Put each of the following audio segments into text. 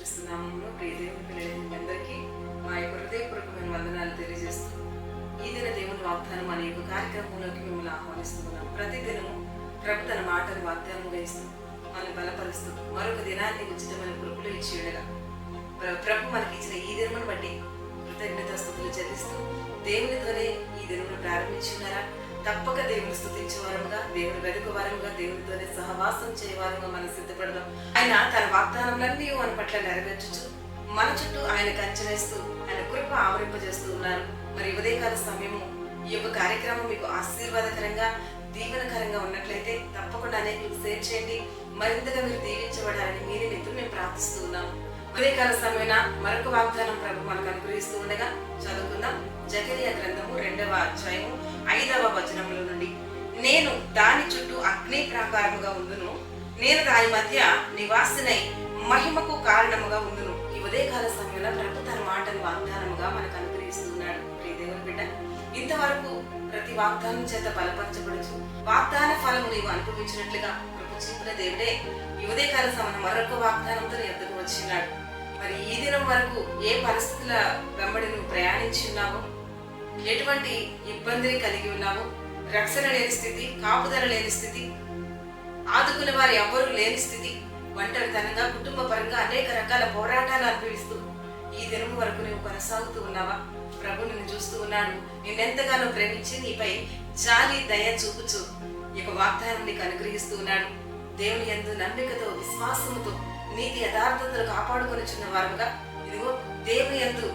యేసుక్రీస్తునామంలో ప్రియదేవుని పిల్లలైన అందరికీ మా యొక్క హృదయపూర్వకమైన వందనాలు తెలియజేస్తూ ఈ దిన దేవుని వాగ్దానం అనే యొక్క కార్యక్రమంలోకి మిమ్మల్ని ఆహ్వానిస్తున్నాం. ప్రతి దినము ప్రభు తన మాటను వాగ్దానంగా ఇస్తూ మనల్ని బలపరుస్తూ మరొక దినాన్ని ఉచితమైన కృపలు ఇచ్చి ఉండగా ప్రభు మనకి ఇచ్చిన ఈ దినమును బట్టి కృతజ్ఞత స్థుతులు చెల్లిస్తూ దేవునితోనే ఈ దినమును ప్రారంభించున్నారా తప్పక దేవుని స్థుతించే వారముగా దేవుని వెనుక వారముగా దేవునితోనే సహవాసం చేయవారంగా మనం సిద్ధపడదాం. ఆయన తన వాగ్దానములన్నీ మన పట్ల నెరవేర్చుచు మన చుట్టూ ఆయన కంచెవేస్తూ ఆయన కృప ఆవరింపజేస్తూ ఉన్నారు. మరి ఉదయకాల సమయము ఈ యొక్క కార్యక్రమం మీకు ఆశీర్వాదకరంగా దీవెనకరంగా ఉన్నట్లయితే తప్పకుండా అనేక షేర్ చేయండి. మరింతగా మీరు దీవించబడాలని మీరే మిత్రులు మేము ప్రార్థిస్తూ ఉన్నాము. ఉదయకాల సమయన మరొక వాగ్దానం ప్రభు మనకు అనుగ్రహిస్తూ ఉండగా చదువుకుందాం. జకరియా గ్రంథము రెండవ అధ్యాయము ఐదవ వచనముల నుండి. నేను దాని చుట్టూ అగ్ని ప్రాకారముగా ఉందును నేను దాని మధ్య నివాసినై మహిమకు కారణముగా ఉందును ఈ ఉదయకాల సమయంలో ప్రభు తన మాటను వాగ్దానముగా మనకు అనుగ్రహిస్తున్నాడు ప్రియదేవుని బిడ్డ. ఇంతవరకు ప్రతి వాగ్దానం చేత బలపరచబడుచు. వాగ్దాన ఫలము నీవు అనుభవించినట్లుగా ప్రభు చూపిన దేవుడే యువదేకాల సమన సమయం మరొక వాగ్దానంతో నీ ఎద్దకు వచ్చినాడు. మరి ఈ దినం వరకు ఏ పరిస్థితుల వెంబడి నువ్వు ప్రయాణించి ఉన్నావో? ఎటువంటి ఇబ్బందిని కలిగి ఉన్నావో? రక్షణ లేని స్థితి కాపుదల లేని స్థితి ఆదుకునే వారు ఎవ్వరూ లేని స్థితి ఒంటరితనంగా కుటుంబ పరంగా అనేక రకాల పోరాటాలు అనుభవిస్తూ ఈ దినం వరకు నువ్వు కొనసాగుతూ ఉన్నావా? ప్రభు నిన్ను చూస్తూ ఉన్నాడు నిన్నెంతగానో ప్రేమించి నీపై జాలి దయ చూపుచు ఈ యొక్క వాగ్దానం నీకు అనుగ్రహిస్తూ ఉన్నాడు. దేవుని యందు నమ్మికతో విశ్వాసముతో నీతి యథార్థతలు కాపాడుకొనిచున్న వారుగా ఇదిగో దేవుని యందు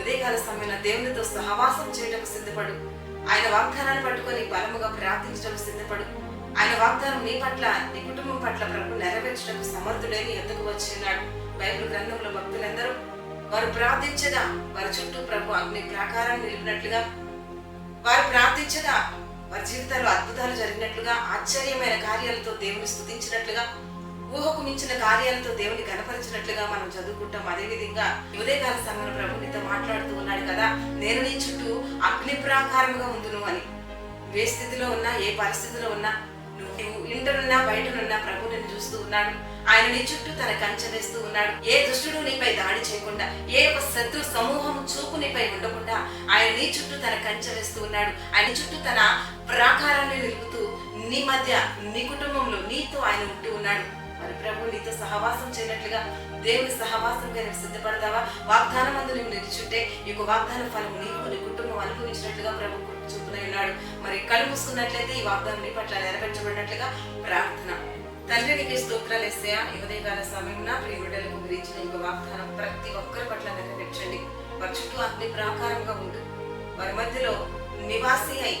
ఉదయకాల సమయంలో దేవునితో సహవాసం చేయటకు సిద్ధపడు. ఆయన వాగ్దానాన్ని పట్టుకొని బలముగా ప్రార్థించడం సిద్ధపడు. ఆయన వాగ్దానం నీ పట్ల నీ కుటుంబం పట్ల ప్రభు నెరవేర్చడానికి సమర్థుడని ఎందుకు వచ్చినాడు బైబిల్ గ్రంథంలో భక్తులందరూ వారు ప్రార్థించగా వారి చుట్టూ ప్రభు అగ్ని ప్రాకారాన్ని నిలిపినట్లుగా. వారు ప్రార్థించగా వారి జీవితాల్లో అద్భుతాలు జరిగినట్లుగా ఆశ్చర్యమైన కార్యాలతో దేవుని స్థుతించినట్లుగా ఊహకు మించిన కార్యాలతో దేవుని కనపరిచినట్లుగా మనం చదువుకుంటాం. అదేవిధంగా ఉదయకాల సమయంలో ప్రభు నీతో మాట్లాడుతూ ఉన్నాడు కదా నేను నీ చుట్టూ అగ్ని ప్రాకారముగా ఉందును అని. ఏ స్థితిలో ఉన్నా ఏ పరిస్థితిలో ఉన్నా నువ్వు ఇంటనున్నా బయటనున్నా ప్రభు నిన్ను చూస్తూ ఉన్నాడు. ఆయన నీ చుట్టూ తన కంచె వేస్తూ ఉన్నాడు. ఏ దుష్టుడు నీపై ఏ ఒక శత్రు సమూహము చూపునిపై ఉండకుండా ఆయన నీ చుట్టూ తన కంచె వేస్తూ ఉన్నాడు. ఆయన చుట్టూ తన ప్రాకారాన్ని నిలుపుతూ నీ మధ్య నీ కుటుంబంలో నీతో ఆయన ఉంటూ ఉన్నాడు. మరి ప్రభు నీతో సహవాసం చేయనట్లుగా దేవుని సహవాసంగా నువ్వు సిద్ధపడతావా? వాగ్దానం అందు నువ్వు నిలుచుంటే ఈ యొక్క వాగ్దాన ఫలం నీకు నీ కుటుంబం అనుభవించినట్లుగా ప్రభు చూపునై ఉన్నాడు. మరి కళ్ళు మూసుకున్నట్లయితే ఈ వాగ్దానం నీ పట్ల నెరవేర్చబడినట్లుగా ప్రార్థన తండ్రి నీకు స్తోత్రాలు ఎస్సయా ఉదయకాల సమయంలో ప్రియబిడ్డలకు గురించిన ఈ యొక్క వాగ్దానం ప్రతి ఒక్కరి పట్ల నెరవేర్చండి వారి చుట్టూ అగ్ని ప్రాకారంగా ఉండు. వారి మధ్యలో నివాసి అయి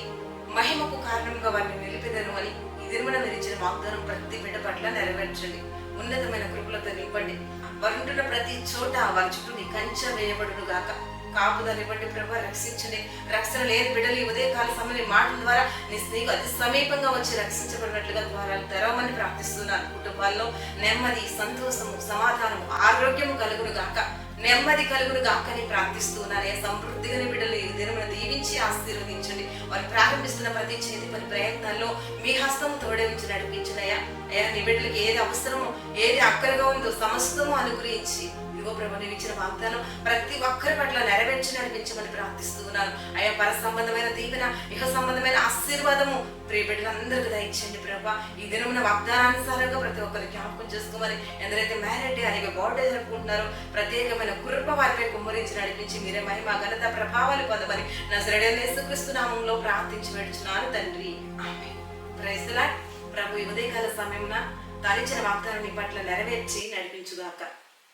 మహిమకు కారణంగా వారిని నిలిపిదను అని ఈ దినమున వాగ్దానం ప్రతి బిడ్డ పట్ల నెరవేర్చండి. ఉన్నతమైన కృపలతో నింపండి. వారుంటున్న ప్రతి చోట వారి చుట్టూ నీ కంచె వేయబడును గాక కాపుదలు ఇవ్వండి ప్రభు రక్షించండి. రక్షణ లేని బిడ్డలు ఈ ఉదయకాల సమయం మాటల ద్వారా నీ స్నేహితు అతి సమీపంగా వచ్చి రక్షించబడినట్లుగా ద్వారాలు తెరవమని ప్రార్థిస్తున్నాను. కుటుంబాల్లో నెమ్మది సంతోషము సమాధానము ఆరోగ్యము కలుగును గాక. నెమ్మది కలుగును గాకని ప్రార్థిస్తున్నాను. సమృద్ధిగా బిడ్డలు ఈ దినమున దీవించి ఆశీర్వదించండి. వారు ప్రారంభిస్తున్న ప్రతి చేతి పని ప్రయత్నాల్లో మీ హస్తం తోడే ఉంచి నడిపించినయా అయ్యా నీ బిడ్డలకి ఏది అవసరమో ఏది అక్కరగా ఉందో సమస్తము అనుగ్రహించి ఇదిగో ప్రభు నీవు ఇచ్చిన వాగ్దానం ప్రతి ఒక్కరి పట్ల నెరవేర్చి నడిపించమని ప్రార్థిస్తున్నాను అయ్యా పర సంబంధమైన దీవెన ఇహ సంబంధమైన ఆశీర్వాదము ప్రియబిడ్డలందరికీ దయచండి ప్రభా. ఈ దినమున వాగ్దానానుసారంగా ప్రతి ఒక్కరు జ్ఞాపకం చేసుకోమని ఎందరైతే మ్యారేడ్ అనేక బర్త్డే జరుపుకుంటున్నారో ప్రత్యేకమైన కృప వారిపై కుమ్మరించి నడిపించి మీరే మహిమ ఘనత ప్రభావాలు పొందమని నా శ్రేణి నామంలో ప్రార్థించి పెడుచున్నాను తండ్రి. ఆమె ప్రైజ్లా ప్రభు ఈ ఉదయకాల సమయమున తలిచిన వాగ్దానం పట్ల నెరవేర్చి నడిపించుగాక.